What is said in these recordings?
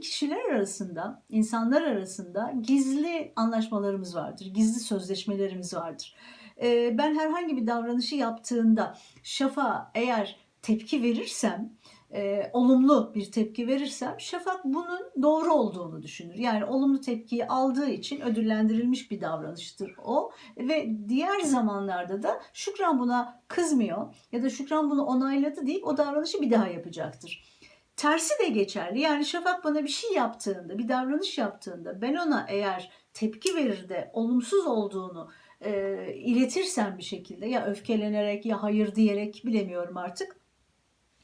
bizim kişiler arasında, insanlar arasında gizli anlaşmalarımız vardır, gizli sözleşmelerimiz vardır. Ee, ben herhangi bir davranışı yaptığında şafa eğer tepki verirsem, e, olumlu bir tepki verirsem şafak bunun doğru olduğunu düşünür. Yani olumlu tepkiyi aldığı için ödüllendirilmiş bir davranıştır o ve diğer zamanlarda da Şükran buna kızmıyor ya da Şükran bunu onayladı deyip o davranışı bir daha yapacaktır. Tersi de geçerli. Yani Şafak bana bir şey yaptığında, bir davranış yaptığında ben ona eğer tepki verir de olumsuz olduğunu e, iletirsem bir şekilde ya öfkelenerek ya hayır diyerek bilemiyorum artık.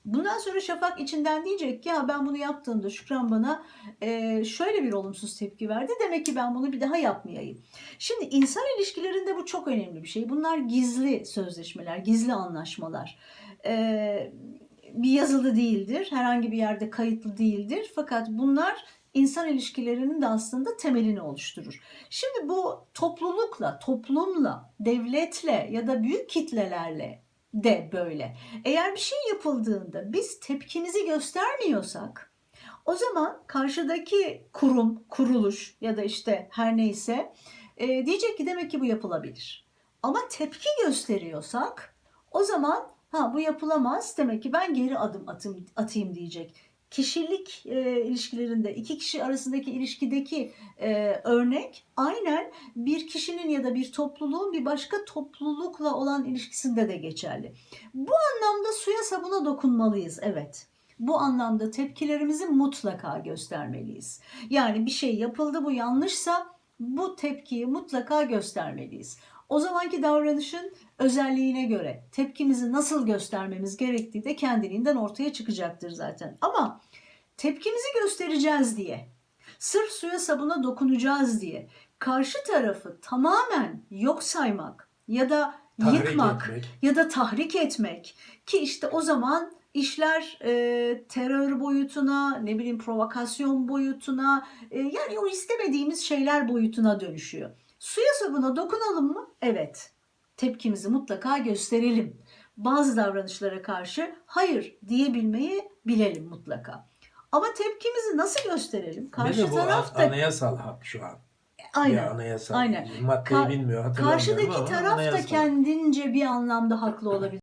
Bundan sonra Şafak içinden diyecek ki ya ben bunu yaptığımda Şükran bana e, şöyle bir olumsuz tepki verdi. Demek ki ben bunu bir daha yapmayayım. Şimdi insan ilişkilerinde bu çok önemli bir şey. Bunlar gizli sözleşmeler, gizli anlaşmalar. E, bir yazılı değildir, herhangi bir yerde kayıtlı değildir. Fakat bunlar insan ilişkilerinin de aslında temelini oluşturur. Şimdi bu toplulukla, toplumla, devletle ya da büyük kitlelerle de böyle. Eğer bir şey yapıldığında biz tepkimizi göstermiyorsak o zaman karşıdaki kurum, kuruluş ya da işte her neyse e, diyecek ki demek ki bu yapılabilir. Ama tepki gösteriyorsak o zaman ha bu yapılamaz demek ki ben geri adım atım, atayım diyecek. Kişilik e, ilişkilerinde iki kişi arasındaki ilişkideki e, örnek aynen bir kişinin ya da bir topluluğun bir başka toplulukla olan ilişkisinde de geçerli. Bu anlamda suya sabuna dokunmalıyız evet. Bu anlamda tepkilerimizi mutlaka göstermeliyiz. Yani bir şey yapıldı bu yanlışsa bu tepkiyi mutlaka göstermeliyiz. O zamanki davranışın özelliğine göre tepkimizi nasıl göstermemiz gerektiği de kendiliğinden ortaya çıkacaktır zaten. Ama tepkimizi göstereceğiz diye, sırf suya sabuna dokunacağız diye karşı tarafı tamamen yok saymak ya da Tahrik yıkmak etmek. ya da tahrik etmek ki işte o zaman işler e, terör boyutuna, ne bileyim provokasyon boyutuna, e, yani o istemediğimiz şeyler boyutuna dönüşüyor. Suya sabuna dokunalım mı? Evet. Tepkimizi mutlaka gösterelim. Bazı davranışlara karşı hayır diyebilmeyi bilelim mutlaka. Ama tepkimizi nasıl gösterelim? Karşı taraf da anayasal hak şu an. aynen. Bir anayasal. aynen. Maddeyi Ka- bilmiyor Karşıdaki taraf da kendince bir anlamda haklı olabilir.